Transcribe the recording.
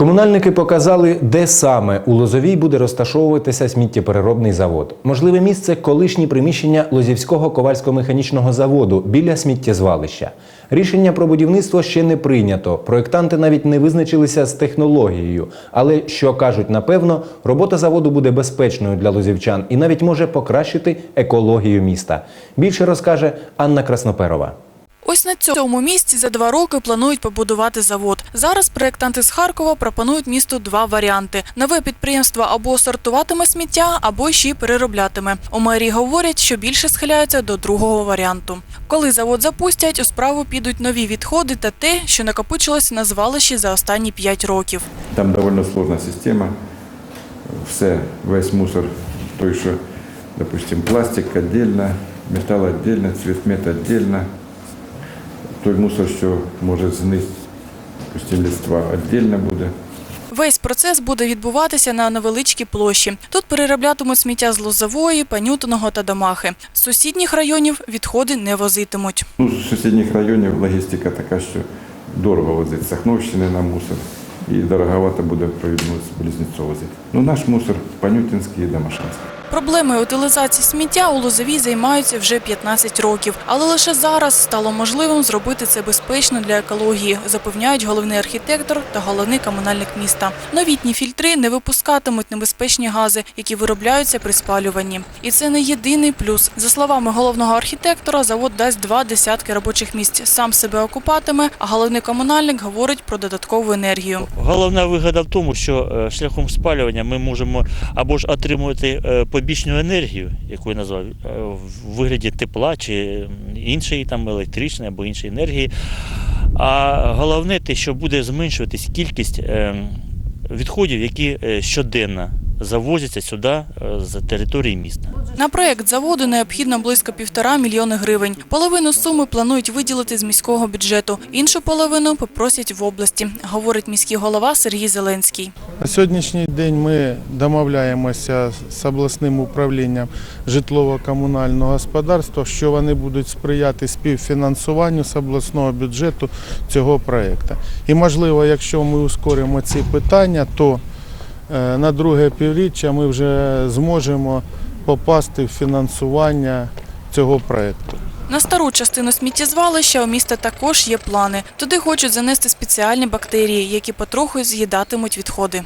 Комунальники показали, де саме у Лозовій буде розташовуватися сміттєпереробний завод. Можливе місце колишні приміщення Лозівського ковальсько-механічного заводу біля сміттєзвалища. Рішення про будівництво ще не прийнято. Проєктанти навіть не визначилися з технологією. Але що кажуть, напевно, робота заводу буде безпечною для лозівчан і навіть може покращити екологію міста. Більше розкаже Анна Красноперова. Ось на цьому місці за два роки планують побудувати завод. Зараз проєктанти з Харкова пропонують місту два варіанти: нове підприємство або сортуватиме сміття, або ще й перероблятиме. У мерії говорять, що більше схиляються до другого варіанту. Коли завод запустять, у справу підуть нові відходи та те, що накопичилось на звалищі за останні п'ять років. Там довольно сложна система. Все, весь мусор, той, що, допустим, пластик отдельно, металл отдельно, цветмет отдельно. Той мусор, що може допустим, листва, отдельно буде. Весь процес буде відбуватися на невеличкій площі. Тут перероблятимуть сміття з Лозової, Панютиного та Домахи. З сусідніх районів відходи не возитимуть. Ну, з сусідніх районів логістика така, що дорого возити Сахновщини на мусор. І дороговато буде провідно з возити. Ну, наш мусор Панютинський і Домашинський. Проблемою утилізації сміття у Лозовій займаються вже 15 років. Але лише зараз стало можливим зробити це безпечно для екології, запевняють головний архітектор та головний комунальник міста. Новітні фільтри не випускатимуть небезпечні гази, які виробляються при спалюванні. І це не єдиний плюс. За словами головного архітектора, завод дасть два десятки робочих місць. Сам себе окупатиме, а головний комунальник говорить про додаткову енергію. Головна вигода в тому, що е, шляхом спалювання ми можемо або ж отримувати е, побічну енергію, яку я назвав, е, в вигляді тепла чи іншої там електричної або іншої енергії. А головне те, що буде зменшуватись кількість е, відходів, які е, щоденно завозяться сюди е, з території міста. На проект заводу необхідно близько півтора мільйони гривень. Половину суми планують виділити з міського бюджету, іншу половину попросять в області, говорить міський голова Сергій Зеленський. На сьогоднішній день ми домовляємося з обласним управлінням житлово-комунального господарства, що вони будуть сприяти співфінансуванню з обласного бюджету цього проєкту. І можливо, якщо ми ускоримо ці питання, то на друге півріччя ми вже зможемо попасти в фінансування цього проєкту. На стару частину сміттєзвалища у міста також є плани. Туди хочуть занести спеціальні бактерії, які потроху з'їдатимуть відходи.